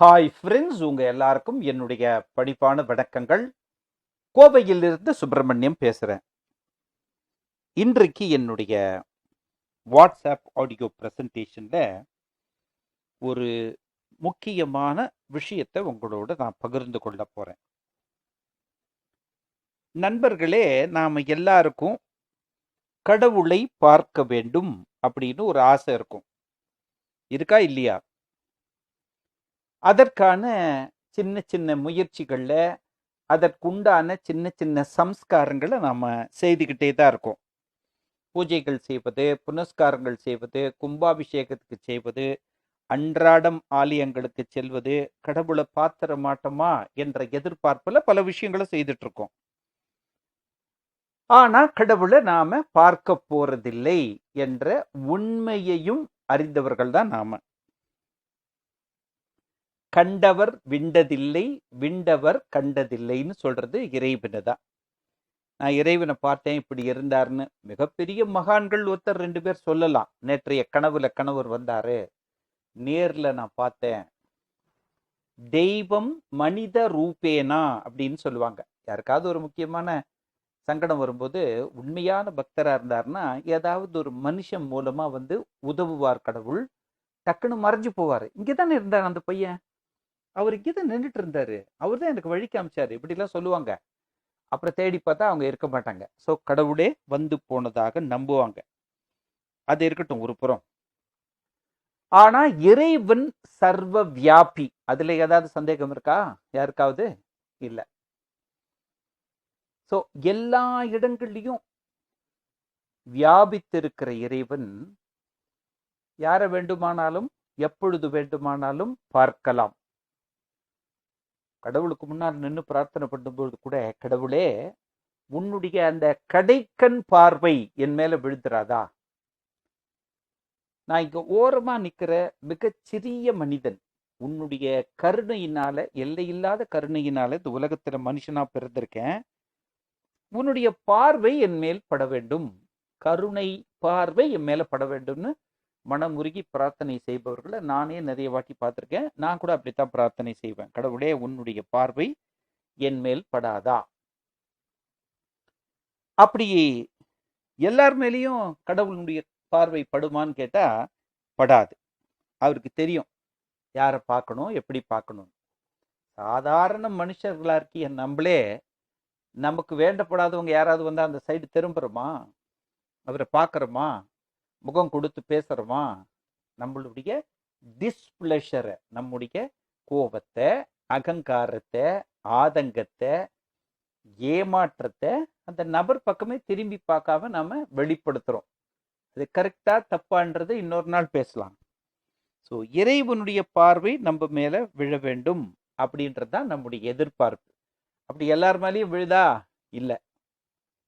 Hi friends உங்க எல்லாருக்கும் என்னுடைய படிப்பான வணக்கங்கள். கோவையிலிருந்து சுப்பிரமணியம் பேசுறேன். இன்றைக்கு என்னுடைய வாட்ஸ்அப் ஆடியோ ப்ரெசன்டேஷனில் ஒரு முக்கியமான விஷயத்தை உங்களோட நான் பகிர்ந்து கொள்ள போறேன். நண்பர்களே நாம் எல்லாருக்கும் கடவுளை பார்க்க வேண்டும் அப்படின்னு ஒரு ஆசை இருக்கும். இருக்கா இல்லையா? அதற்கான சின்ன சின்ன முயற்சிகளில் அதற்குண்டான சின்ன சின்ன சம்ஸ்காரங்களை நாம் செய்துக்கிட்டே தான் இருக்கோம். பூஜைகள் செய்வது புனஸ்காரங்கள் செய்வது கும்பாபிஷேகத்துக்கு செய்வது அன்றாடம் ஆலயங்களுக்கு செல்வது கடவுளை பாத்திர மாட்டோமா என்ற எதிர்பார்ப்பில் பல விஷயங்களை செய்துட்டு இருக்கோம் ஆனால் கடவுளை நாம் பார்க்க போறதில்லை என்ற உண்மையையும் அறிந்தவர்கள் தான் நாம. கண்டவர் விண்டதில்லை விண்டவர் கண்டதில்லைன்னு சொல்றது இறைவனை தான். நான் இறைவனை பார்த்தேன் இப்படி இருந்தாருன்னு மிகப்பெரிய மகான்கள் ஒருத்தர் ரெண்டு பேர் சொல்லலாம். நேற்றைய கனவுல கணவர் வந்தாரு. நேர்ல நான் பார்த்தேன். தெய்வம் மனித ரூபேனா அப்படின்னு சொல்லுவாங்க. யாருக்காவது ஒரு முக்கியமான சங்கடம் வரும்போது உண்மையான பக்தராக இருந்தாருன்னா ஏதாவது ஒரு மனுஷன் மூலமாக வந்து உதவுவார் கடவுள் டக்குன்னு மறைஞ்சு போவார். இங்கே தானே இருந்தார் அந்த பையன்? அவர் இங்கே தான் நின்றுட்டு இருந்தாரு. அவர் தான் எனக்கு வழி காமிச்சாரு இப்படிலாம் சொல்லுவாங்க. அப்புறம் தேடி பார்த்தா அவங்க இருக்க மாட்டாங்க. ஸோ கடவுளே வந்து போனதாக நம்புவாங்க. அது இருக்கட்டும் ஒரு புறம். ஆனா இறைவன் சர்வ வியாபி அதுல ஏதாவது சந்தேகம் இருக்கா? யாருக்காவது? இல்ல. ஸோ எல்லா இடங்கள்லையும் வியாபித்திருக்கிற இறைவன் யாரை வேண்டுமானாலும் எப்பொழுது வேண்டுமானாலும் பார்க்கலாம். கடவுளுக்கு முன்னால் நின்று பிரார்த்தனை பண்ணும்போது கூட கடவுளே உன்னுடைய அந்த கடைக்கண் பார்வை என் மேல விழுந்துராதா? நான் இங்க ஓரமா நிக்கிற மிகச்சிறிய மனிதன் உன்னுடைய கருணையினால எல்லையில்லாத கருணையினால இந்த உலகத்துல மனுஷனா பிறந்திருக்கேன். உன்னுடைய பார்வை என் மேல் பட வேண்டும். கருணை பார்வை என் மேல பட வேண்டும்னு மனமுருகி பிரார்த்தனை செய்பவர்களை நானே நிறைய வாட்டி பார்த்துருக்கேன். நான் கூட அப்படித்தான் பிரார்த்தனை செய்வேன். கடவுளே உன்னுடைய பார்வை என் மேல் படாதா? அப்படி எல்லார் மேலேயும் கடவுளுடைய பார்வை படுமான்னு கேட்டா படாது. அவருக்கு தெரியும். யாரை பார்க்கணும் எப்படி பார்க்கணும்? சாதாரண மனுஷர்களா இருக்கிய நம்மளே நமக்கு வேண்டப்படாதவங்க யாராவது வந்து அந்த சைடு திரும்புறோமா? அவரை பார்க்குறோமா? முகம் கொடுத்து பேசுகிறோமா நம்மளுடைய டிஸ்பிளஷரை நம்முடைய கோபத்தை அகங்காரத்தை ஆதங்கத்தை ஏமாற்றத்தை அந்த நபர் பக்கமே திரும்பி பார்க்காம நாம் வெளிப்படுத்துறோம். அது கரெக்டா தப்பான்றது இன்னொரு நாள் பேசலாம். ஸோ இறைவனுடைய பார்வை நம்ம மேல விழ வேண்டும் அப்படின்றது தான் நம்முடைய எதிர்பார்ப்பு. அப்படி எல்லார் மேலேயும் விழுதா? இல்லை.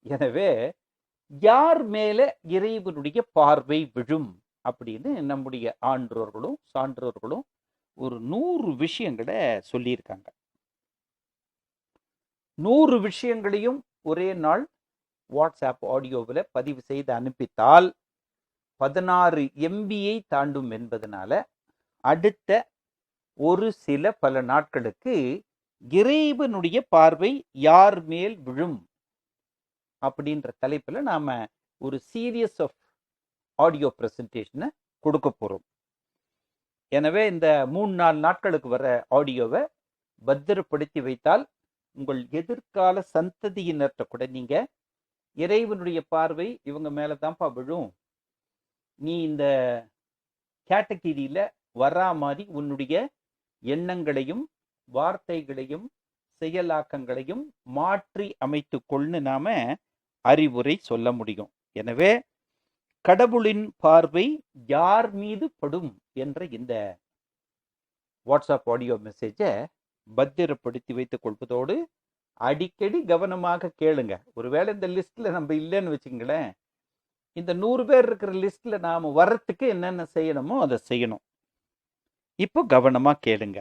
எனவே யார் மேல இறைவனுடைய பார்வை விழும் அப்படின்னு நம்முடைய ஆன்றோர்களும் சான்றோர்களும் ஒரு நூறு விஷயங்களை சொல்லியிருக்காங்க. நூறு விஷயங்களையும் ஒரே நாள் வாட்ஸ்அப் ஆடியோவில் பதிவு செய்து அனுப்பித்தால் பதினாறு எம்பியை தாண்டும் என்பதனால அடுத்த ஒரு சில பல நாட்களுக்கு இறைவனுடைய பார்வை யார் மேல் விழும்? அப்படின்ற தலைப்பில் நாம் ஒரு சீரியஸ் ஆஃப் ஆடியோ ப்ரெசன்டேஷனை கொடுக்க போகிறோம் எனவே இந்த மூணு நாலு நாட்களுக்கு வர ஆடியோவை பத்திரப்படுத்தி வைத்தால் உங்கள் எதிர்கால சந்ததியினர்கிட்ட கூட நீங்கள் இறைவனுடைய பார்வை இவங்க மேலே தான்ப்பா விழும். நீ இந்த கேட்டகிரியில் வரா மாதிரி உன்னுடைய எண்ணங்களையும் வார்த்தைகளையும் செயலாக்கங்களையும் மாற்றி அமைத்து கொள்னு நாம அறிவுரை சொல்ல முடியும். எனவே கடவுளின் பார்வை யார் மீது படும் என்ற இந்த வாட்ஸ்அப் ஆடியோ மெசேஜை பத்திரப்படுத்தி வைத்துக் கொள்வதோடு அடிக்கடி கவனமாக கேளுங்க. ஒருவேளை இந்த லிஸ்ட்ல நம்ம இல்லைன்னு வச்சுங்களேன் இந்த நூறு பேர் இருக்கிற லிஸ்ட்ல நாம வர்றதுக்கு என்னென்ன செய்யணுமோ அதை செய்யணும். இப்போ கவனமா கேளுங்க.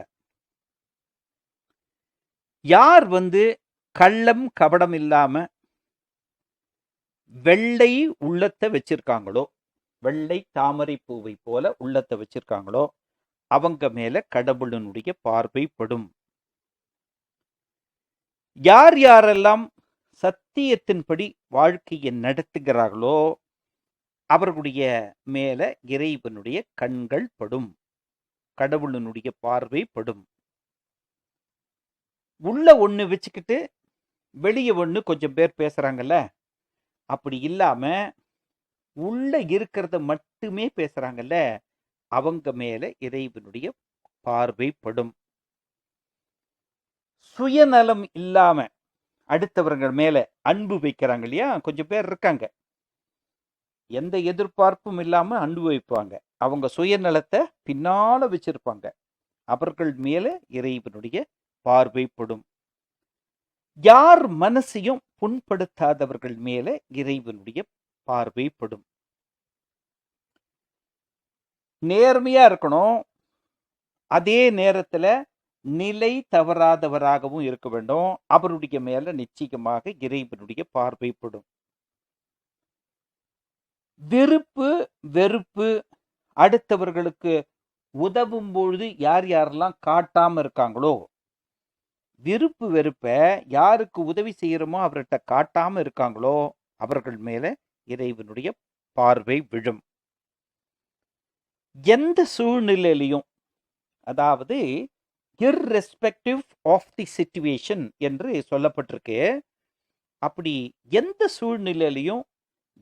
யார் வந்து கள்ளம் கபடம் இல்லாம வெள்ளை உள்ளத்தை வச்சிருக்காங்களோ வெள்ளை தாமரை பூவை போல உள்ளத்தை வச்சிருக்காங்களோ அவங்க மேல கடவுளனுடைய பார்வைப்படும் யார் யாரெல்லாம் சத்தியத்தின்படி வாழ்க்கையை நடத்துகிறார்களோ அவர்களுடைய மேல இறைவனுடைய கண்கள் படும் கடவுளனுடைய பார்வை படும். உள்ள ஒண்ணு வச்சுக்கிட்டு வெளியே ஒண்ணு கொஞ்சம் பேர் பேசுறாங்கல்ல அப்படி இல்லாம உள்ள இருக்கிறத மட்டுமே பேசுறாங்கல்ல அவங்க மேல இறைவனுடைய பார்வைப்படும். சுயநலம் இல்லாம அடுத்தவர்கள் மேல அன்பு வைக்கிறாங்க இல்லையா? கொஞ்சம் பேர் இருக்காங்க. எந்த எதிர்பார்ப்பும் இல்லாம அன்பு வைப்பாங்க. அவங்க சுயநலத்தை பின்னால வச்சிருப்பாங்க. அவர்கள் மேல இறைவனுடைய பார்வைப்படும். யார் மனசையும் புண்படுத்தாதவர்கள் மேல இறைவனுடைய பார்வைப்படும் நேர்மையா இருக்கணும். அதே நேரத்துல நிலை தவறாதவராகவும் இருக்க வேண்டும். அவருடைய மேல நிச்சயமாக இறைவனுடைய பார்வைப்படும் விருப்பு வெறுப்பு அடுத்தவர்களுக்கு உதவும் பொழுது யார் யாரெல்லாம் காட்டாம இருக்காங்களோ விருப்பு வெறுப்பை யாருக்கு உதவி செய்கிறோமோ அவர்கிட்ட காட்டாமல் இருக்காங்களோ அவர்கள் மேலே இறைவனுடைய பார்வை விழும். எந்த சூழ்நிலையிலையும் அதாவது இர்ரெஸ்பெக்டிவ் ஆஃப் தி சிச்சுவேஷன் என்று சொல்லப்பட்டிருக்கு. அப்படி எந்த சூழ்நிலையிலையும்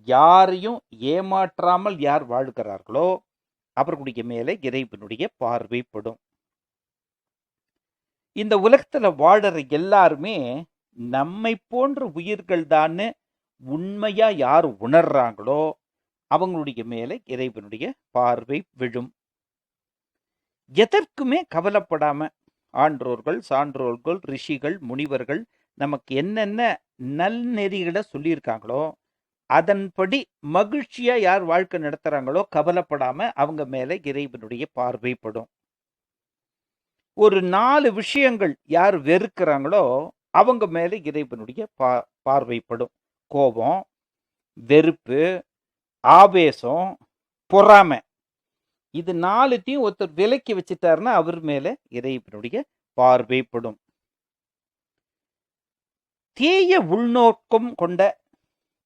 யாரையும் ஏமாற்றாமல் யார் வாழ்கிறார்களோ அவர்களுடைய மேலே இறைவனுடைய பார்வைப்படும் இந்த உலகத்தில் வாழற எல்லாருமே நம்மை போன்ற உயிர்கள் தான் உண்மையா யார் உணர்றாங்களோ அவங்களுடைய மேலே இறைவனுடைய பார்வை விழும். எதற்குமே கவலைப்படாம ஆன்றோர்கள் சான்றோர்கள் ரிஷிகள் முனிவர்கள் நமக்கு என்னென்ன நல்நெறிகளை சொல்லியிருக்காங்களோ அதன்படி மகிழ்ச்சியா யார் வாழ்க்கை நடத்துறாங்களோ கவலைப்படாம அவங்க மேலே இறைவனுடைய பார்வைப்படும் ஒரு நாலு விஷயங்கள் யார் வெறுக்கிறாங்களோ அவங்க மேலே இறைவனுடைய பா பார்வைப்படும். கோபம் வெறுப்பு ஆவேசம் பொறாமை. இது நாலுத்தையும் ஒருத்தர் விலக்கி வச்சுட்டாருன்னா அவர் மேலே இறைவனுடைய பார்வைப்படும். தீய உள்நோக்கம் கொண்ட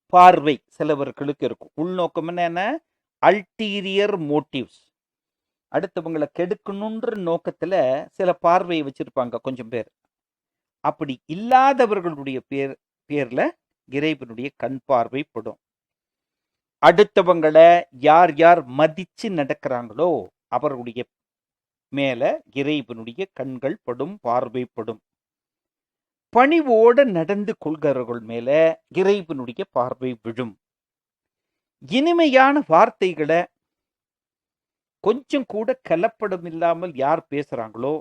பார்வை சிலவர்களுக்கு இருக்கும். உள்நோக்கம் என்ன? அல்டீரியர் மோட்டிவ்ஸ் அடுத்தவங்களை கெடுக்கணுன்ற நோக்கத்துல சில பார்வையை வச்சிருப்பாங்க கொஞ்சம் பேர். அப்படி இல்லாதவர்களுடைய பேர் பேர்ல இறைவனுடைய கண் பார்வைப்படும் அடுத்தவங்களை யார் யார் மதிச்சு நடக்கிறாங்களோ அவர்களுடைய மேல இறைவனுடைய கண்கள் படும் பார்வைப்படும் பணிவோட நடந்து கொள்கிறவர்கள் மேல இறைவனுடைய பார்வை விழும். இனிமையான வார்த்தைகளை கொஞ்சம் கூட கலப்படம் இல்லாமல் யார் பேசுறாங்களோ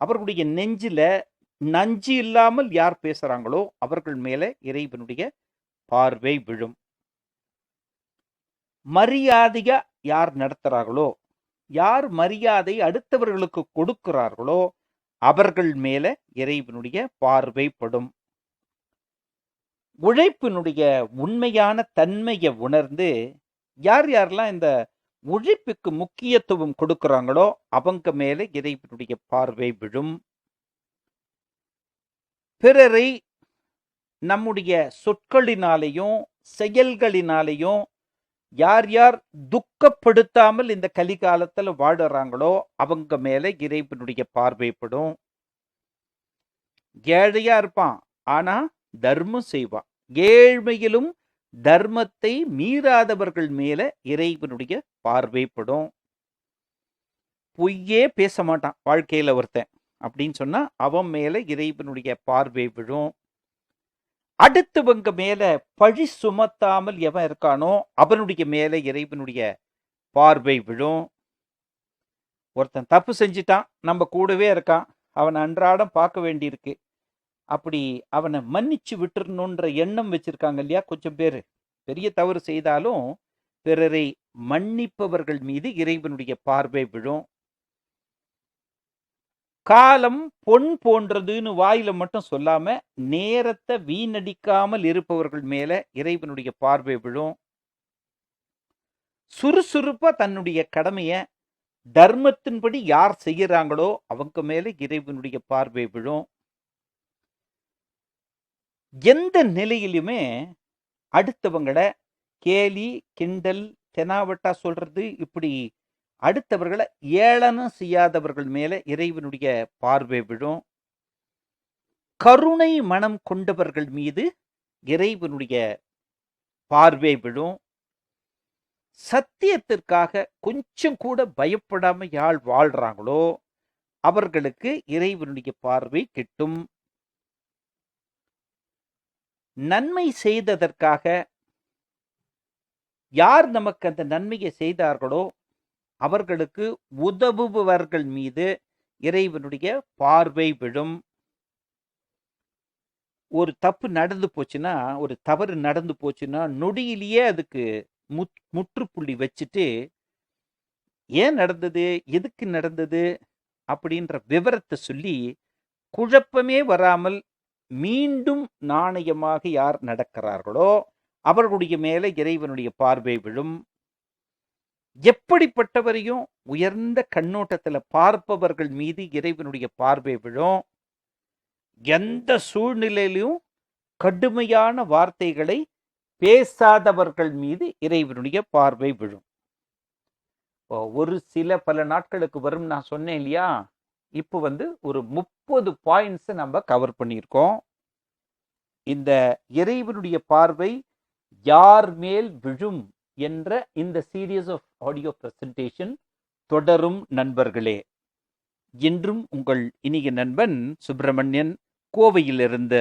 அவர்களுடைய நெஞ்சில் நஞ்சு இல்லாமல் யார் பேசுறாங்களோ அவர்கள் மேல இறைவனுடைய பார்வை விழும். மரியாதையா யார் நடத்துறார்களோ யார் மரியாதை அடுத்தவர்களுக்கு கொடுக்கிறார்களோ அவர்கள் மேல இறைவனுடைய பார்வைப்படும் உழைப்பினுடைய உண்மையான தன்மையை உணர்ந்து யார் யாரெல்லாம் இந்த உழைப்புக்கு முக்கியத்துவம் கொடுக்கிறாங்களோ அவங்க மேலே இறைவனுடைய பார்வை விழும். பிறரை நம்முடைய சொற்களினாலேயும் செயல்களினாலேயும் யார் யார் துக்கப்படுத்தாமல் இந்த கலிகாலத்தில் வாடுறாங்களோ அவங்க மேலே இறைவனுடைய பார்வைப்படும் ஏழையா இருப்பான் ஆனா தர்மம் செய்வான். ஏழ்மையிலும் தர்மத்தை மீறாதவர்கள் மேல இறைவனுடைய பார்வைப்படும். பொய்யே பேச மாட்டான் வாழ்க்கையில ஒருத்தன் அப்படின்னு சொன்னா அவன் மேல இறைவனுடைய பார்வை விழும். அடுத்தவங்க மேல பழி சுமத்தாமல் எவன் இருக்கானோ அவனுடைய மேல இறைவனுடைய பார்வை விழும். ஒருத்தன் தப்பு செஞ்சிட்டான் நம்ம கூடவே இருக்கான் அவனை அன்றாடம் பார்க்க வேண்டியிருக்கு. அப்படி அவனை மன்னிச்சு விட்டுறணுன்ற எண்ணம் வச்சிருக்காங்க இல்லையா? கொஞ்சம் பேர். பெரிய தவறு செய்தாலும் பிறரை மன்னிப்பவர்கள் மீது இறைவனுடைய பார்வை விழும். காலம் பொன் போன்றதுன்னு வாயில மட்டும் சொல்லாம நேரத்தை வீணடிக்காமல் இருப்பவர்கள் மேல இறைவனுடைய பார்வை விழும். சுறுசுறுப்பா தன்னுடைய கடமைய தர்மத்தின்படி யார் செய்யறாங்களோ அவங்க மேல இறைவனுடைய பார்வை விழும். எந்த நிலையிலுமே அடுத்தவங்களை கேலி கிண்டல் தெனாவட்டா சொல்றது இப்படி அடுத்தவர்களை ஏளனம் செய்யாதவர்கள் மேல இறைவனுடைய பார்வை விழும். கருணை மனம் கொண்டவர்கள் மீது இறைவனுடைய பார்வை விழும். சத்தியத்திற்காக கொஞ்சம் கூட பயப்படாம யாழ் வாழ்றாங்களோ அவர்களுக்கு இறைவனுடைய பார்வை கிட்டும். நன்மை செய்ததற்காக யார் நமக்கு அந்த நன்மையை செய்தார்களோ அவர்களுக்கு உதவுபவர்கள் மீது இறைவனுடைய பார்வை விழும். ஒரு தப்பு நடந்து போச்சுன்னா ஒரு தவறு நடந்து போச்சுன்னா நொடியிலேயே அதுக்கு முத் முற்றுப்புள்ளி வச்சுட்டு ஏன் நடந்தது? எதுக்கு நடந்தது? அப்படின்ற விவரத்தை சொல்லி குழப்பமே வராமல் மீண்டும் நாணயமாக யார் நடக்கிறார்களோ அவர்களுடைய மேலே இறைவனுடைய பார்வை விழும். எப்படிப்பட்டவரையும் உயர்ந்த கண்ணோட்டத்தில் பார்ப்பவர்கள் மீது இறைவனுடைய பார்வை விழும். எந்த சூழ்நிலையிலும் கடுமையான வார்த்தைகளை பேசாதவர்கள் மீது இறைவனுடைய பார்வை விழும். ஒரு சில பல நாட்களுக்கு வரும் நான் சொன்னேன் இல்லையா? இப்போ வந்து ஒரு முப்பது பாயிண்ட்ஸை நம்ம கவர் பண்ணியிருக்கோம். இந்த இறைவனுடைய பார்வை யார் மேல் விழும் என்ற இந்த சீரியஸ் ஆஃப் ஆடியோ பிரசன்டேஷன் தொடரும் நண்பர்களே. என்றும் உங்கள் இனிய நண்பன் சுப்பிரமணியன் கோவையிலிருந்து